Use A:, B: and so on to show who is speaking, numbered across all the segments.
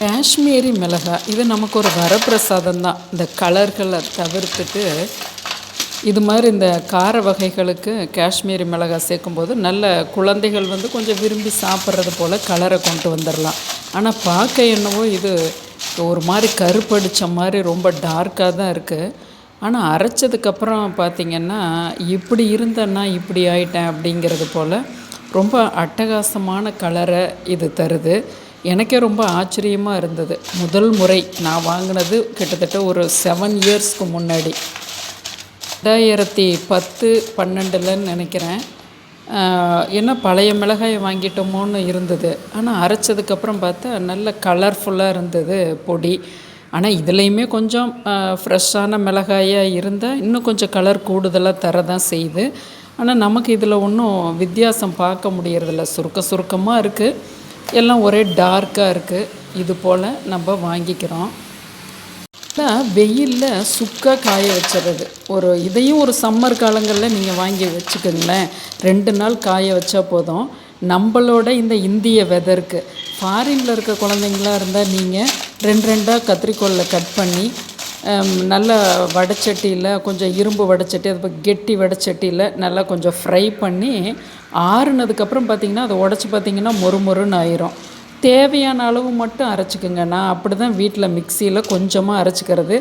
A: காஷ்மீரி மிளகாய் இது நமக்கு ஒரு வரப்பிரசாதம் தான் இந்த கலர்களை தவிர்த்துட்டு இது மாதிரி இந்த கார வகைகளுக்கு காஷ்மீரி மிளகாய் சேர்க்கும்போது நல்ல குழந்தைகள் வந்து கொஞ்சம் விரும்பி சாப்பிட்றது போல் கலரை கொண்டு வந்துடலாம். ஆனால் பார்க்க என்னவோ இது ஒரு மாதிரி கருப்படித்த மாதிரி ரொம்ப டார்க்காக தான் இருக்குது ஆனால் அரைச்சதுக்கப்புறம் பார்த்திங்கன்னா இப்படி இருந்தேன்னா இப்படி ஆயிட்டேன் அப்படிங்கிறது போல் ரொம்ப அட்டகாசமான கலரை இது தருது. எனக்கே ரொம்ப ஆச்சரியமாக இருந்தது. முதல் முறை நான் வாங்கினது கிட்டத்தட்ட ஒரு செவன் இயர்ஸ்க்கு முன்னாடி. ரெண்டாயிரத்தி பத்து பன்னெண்டுலன்னு நினைக்கிறேன். என்ன பழைய மிளகாயை வாங்கிட்டோமோன்னு இருந்தது. ஆனால் அரைச்சதுக்கப்புறம் பார்த்தா நல்ல கலர்ஃபுல்லாக இருந்தது பொடி. ஆனால் இதுலேயுமே கொஞ்சம் ஃப்ரெஷ்ஷான மிளகாயாக இருந்தால் இன்னும் கொஞ்சம் கலர் கூடுதலாக தர தான் செய்யுது. ஆனால் நமக்கு இதில் ஒன்றும் வித்தியாசம் பார்க்க முடியறதில்ல. சுருக்க சுருக்கமாக இருக்குது எல்லாம் ஒரே டார்க்காக இருக்குது இது போல் நம்ம வாங்கிக்கிறோம். வெயிலில் சுக்காக காய வச்சிடுறது. ஒரு இதையும் ஒரு சம்மர் காலங்களில் நீங்கள் வாங்கி வச்சுக்கோங்களேன். ரெண்டு நாள் காய வச்சா போதும். நம்மளோட இந்த இந்திய வெதருக்கு ஃபாரினில் இருக்க குழந்தைங்களா இருந்தால் நீங்கள் ரெண்டு ரெண்டாக கத்திரிக்கோலில் கட் பண்ணி நல்லா வடைச்சட்டியில் கொஞ்சம் இரும்பு வடைச்சட்டி அது கெட்டி வடைச்சட்டியில் நல்லா கொஞ்சம் ஃப்ரை பண்ணி ஆறுனதுக்கப்புறம் பார்த்திங்கன்னா அதை உடச்சி பார்த்திங்கன்னா மொறு மொறுன்னு ஆயிரும். தேவையான அளவு மட்டும் அரைச்சிக்கோங்க. நான் அப்படி தான் வீட்டில் மிக்சியில் கொஞ்சமாக அரைச்சிக்கிறது.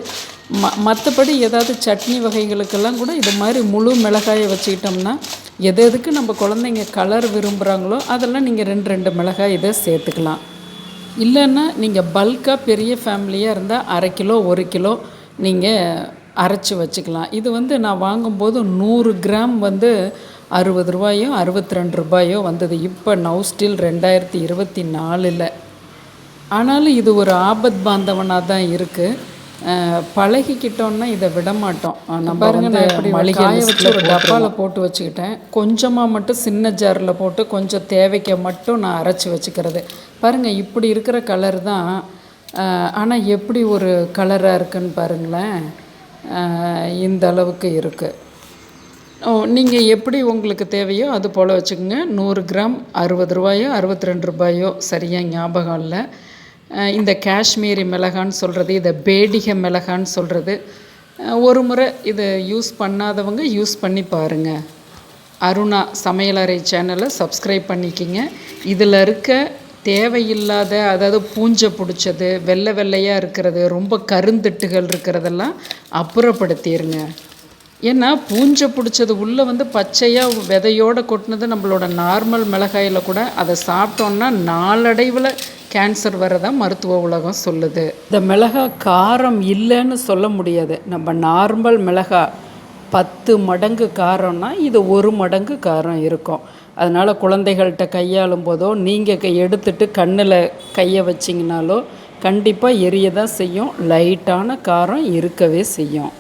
A: ம மற்றபடி ஏதாவது சட்னி வகைகளுக்கெல்லாம் கூட இது மாதிரி முழு மிளகாயை வச்சுக்கிட்டோம்னா எது எதுக்கு நம்ம குழந்தைங்க கலர் விரும்புகிறாங்களோ அதெல்லாம் நீங்கள் ரெண்டு ரெண்டு மிளகாய் இதை சேர்த்துக்கலாம். இல்லைன்னா நீங்கள் பல்காக பெரிய ஃபேமிலியாக இருந்தால் அரை கிலோ ஒரு கிலோ நீங்கள் அரைச்சி வச்சுக்கலாம். இது வந்து நான் வாங்கும்போது நூறு கிராம் வந்து அறுபது ரூபாயோ அறுபத்தி ரெண்டு ரூபாயோ வந்தது. இப்போ நவ் ஸ்டில் ரெண்டாயிரத்தி இருபத்தி நாலில். ஆனாலும் இது ஒரு ஆபத் பாந்தவனாக தான் இருக்குது பழகிக்கிட்டோன்னா இதை விட மாட்டோம் நம்ம வந்து மளிகை வச்சு ஒரு டப்பாவில் போட்டு வச்சுக்கிட்டேன். கொஞ்சமாக மட்டும் சின்ன ஜாரில் போட்டு கொஞ்சம் தேவைக்க மட்டும் நான் அரைச்சி வச்சுக்கிறது. பாருங்கள் இப்படி இருக்கிற கலர் தான் ஆனால் எப்படி ஒரு கலராக இருக்குன்னு பாருங்களேன். இந்த அளவுக்கு இருக்குது நீங்கள் எப்படி உங்களுக்கு தேவையோ அது போல் வச்சுக்கோங்க. நூறு கிராம் அறுபது ரூபாயோ அறுபத்தி ரெண்டு ரூபாயோ சரியாக ஞாபகம் இல்லை. இந்த காஷ்மீரி மிளகான்னு சொல்கிறது இதை பேடிகை மிளகான்னு சொல்கிறது ஒரு முறை இதை யூஸ் பண்ணாதவங்க யூஸ் பண்ணி பாருங்கள் அருணா சமையலறை சேனலை சப்ஸ்கிரைப் பண்ணிக்கிங்க. இதில் இருக்க தேவையில்லாத அதாவது பூஞ்சை பிடிச்சது வெள்ளை வெள்ளையாக இருக்கிறது ரொம்ப கருந்திட்டுகள் இருக்கிறதெல்லாம் அப்புறப்படுத்திடுங்க ஏன்னா பூஞ்சை பிடிச்சது உள்ளே வந்து பச்சையாக விதையோடு கொட்டினது நம்மளோட நார்மல் மிளகாயில் கூட அதை சாப்பிட்டோன்னா நாளடைவில் கேன்சர் வரதான் மருத்துவ உலகம் சொல்லுது. இந்த மிளகா காரம் இல்லைன்னு சொல்ல முடியாது. நம்ம நார்மல் மிளகா பத்து மடங்கு காரம்னா இது ஒரு மடங்கு காரம் இருக்கும். அதனால் குழந்தைகள்கிட்ட கையாளும் போதோ நீங்கள் எடுத்துட்டு கண்ணில் கையை வச்சிங்கனாலோ கண்டிப்பாக எரிய தான் செய்யும் லைட்டான காரம் இருக்கவே செய்யும்.